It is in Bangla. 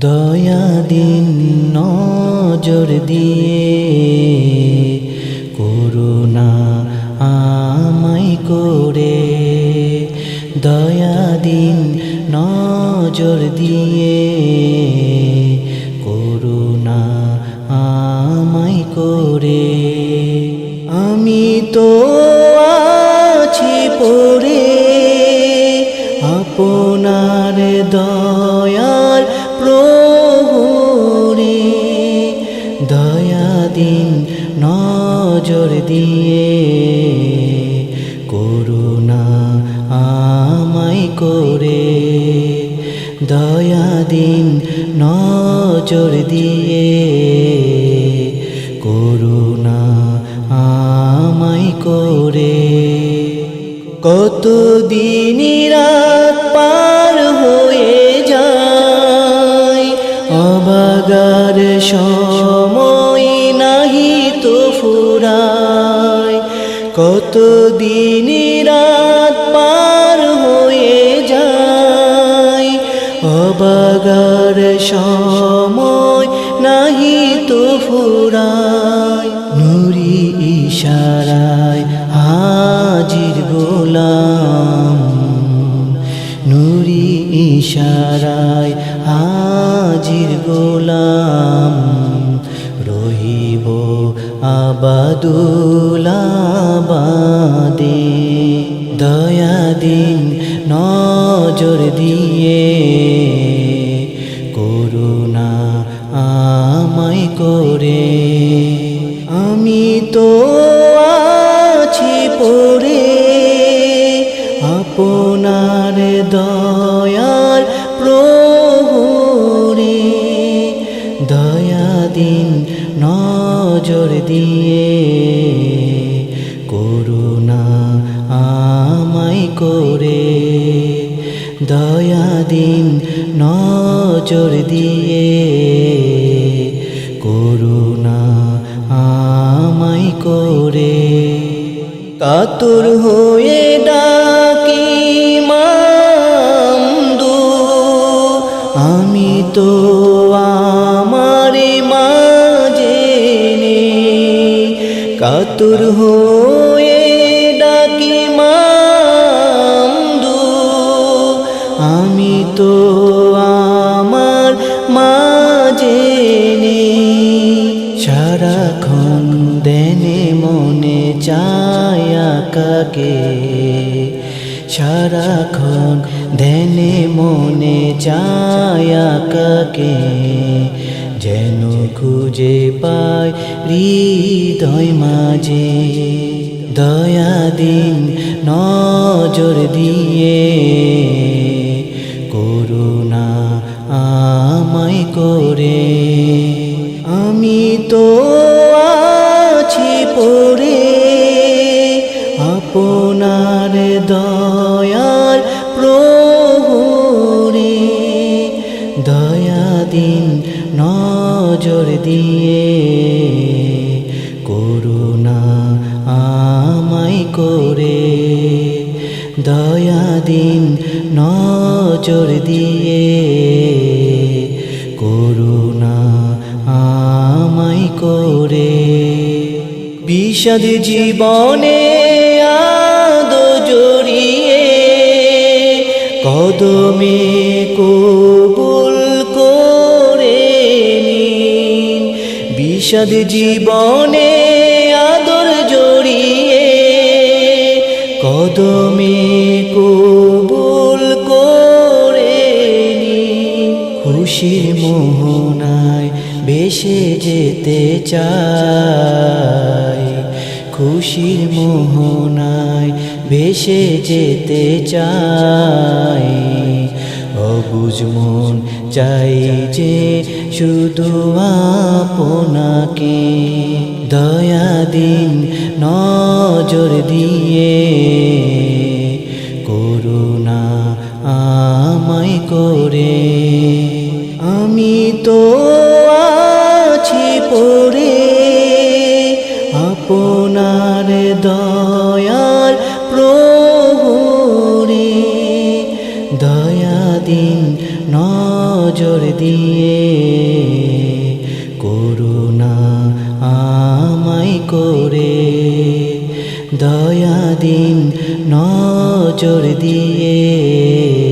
দয়া দিন নজর দিয়ে করুণা আমায় করে। দয়া দিন নজর দিয়ে করুণা আমায় করে। আমি তো আছি পড়ে প্রভুরে, দয়া দিন নজর দিয়ে, করুণা আমায় করে, দয়া দিন নজর দিয়ে, করুণা আমায় করে। কত দিন রাত পার সময় নাহি তো ফুরায়। কত দিন রাত পার হয়ে যায়। অবাগার সময় নাহি তো ফুরায়। নুরি ইশারায় হাজির গোলাম। নুরি ইশারায় হাজির গোলাম, রহিব আবাদুলাবাদে দয়া দিন নজর দিয়ে, করুণা আমায় করে। আমি তো আছি পড়ে নজর দিয়ে করুণা আমায় করে। দয়া দিন নজর দিয়ে করুণা আমায় করে। কাতুর হয়ে ডাকি মামদু আমি তো কাতুর হয়ে ডাকি মামদু আমি তো আমার মাঝে সারাক্ষণ দেনে মনে চায়া কাকে সারাক্ষণ দেনে মনে চায়া কাকে যেন খুঁজে পায় হৃদয় মাঝে। দয়া দিন নজর দিয়ে। করুণা আমায় করে। দিন নজর দিয়ে করুণা আমায় করে। দয়া দিন নজর দিয়ে করুণা আমায় করে। বিষাদ জীবনে আদ জড়িয়ে কদমে কবুল বিষাদ জীবনে আদর জড়িয়ে কদমে কবুল করে খুশির মোহনায় বেশে যেতে চাই। খুশির মোহনায় বেশে যেতে চাই। অবুজ মন চাই যে শুধু আপনাকে দয়া দিন, নজর দিয়ে। করুণা আমায় করে। আমি তো আছি পড়ে। আপনার দয়ার প্রভুরে নজর দিয়ে করুণা আমায় করে। দয়া দিন নজর দিয়ে